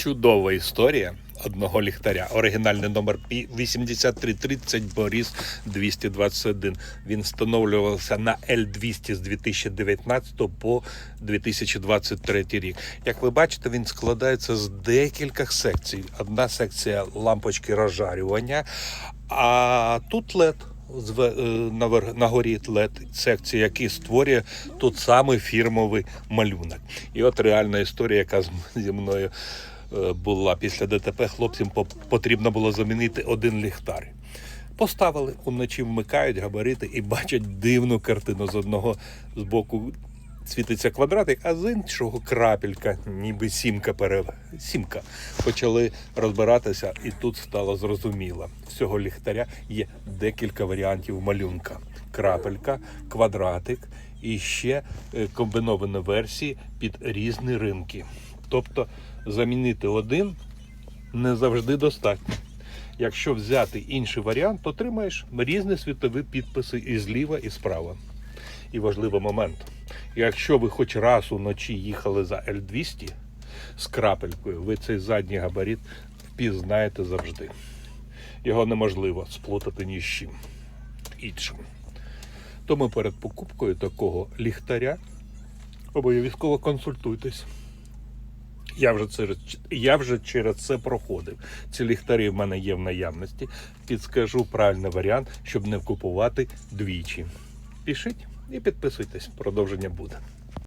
Чудова історія одного ліхтаря. Оригінальний номер 8330 Борис 221. Він встановлювався на L200 з 2019 по 2023 рік. Як ви бачите, він складається з декількох секцій. Одна секція лампочки розжарювання, а тут LED. Е, на, горі LED секція, який створює тут саме фірмовий малюнок. І от реальна історія, яка зі мною була після ДТП. Хлопцям потрібно було замінити один ліхтар. Поставили, уночі вмикають габарити і бачать дивну картину. З одного з боку світиться квадратик, а з іншого крапелька, ніби сімка пере... сімка. Почали розбиратися, і тут стало зрозуміло. Всього ліхтаря є декілька варіантів малюнка: крапелька, квадратик і ще е, комбіновані версії під різні ринки. Тобто замінити один не завжди достатньо. Якщо взяти інший варіант, отримаєш різні світові підписи і зліва, і справа. І важливий момент. Якщо ви хоч раз уночі їхали за L200 з крапелькою, ви цей задній габарит впізнаєте завжди. Його неможливо сплутати ні з чим іншим. Тому перед покупкою такого ліхтаря обов'язково консультуйтесь. Я вже, це, я вже через це проходив. Ці ліхтарі в мене є в наявності. Підскажу правильний варіант, щоб не купувати двічі. Пишіть і підписуйтесь. Продовження буде.